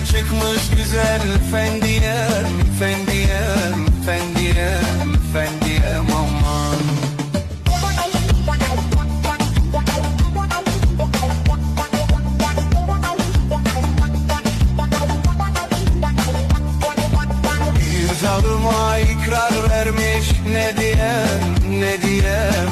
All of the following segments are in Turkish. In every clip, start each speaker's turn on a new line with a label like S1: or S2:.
S1: çıkmış güzel Fendiyem, fendiyem, fendiyem, fendiyem aman. Bir zalıma ikrar vermiş Ne diyem, ne diyem,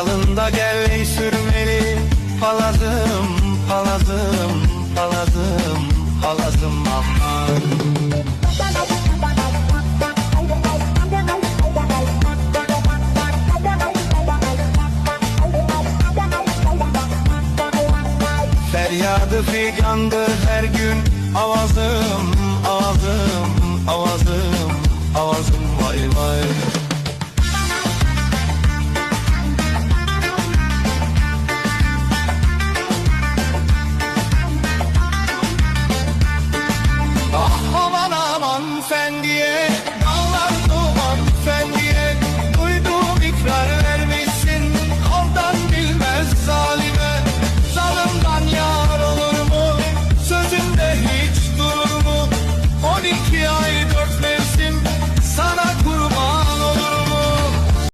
S1: Salında gel ey sürmeli. Palazım, palazım, palazım, palazım aman. Feryadı figandır her gün. Avazım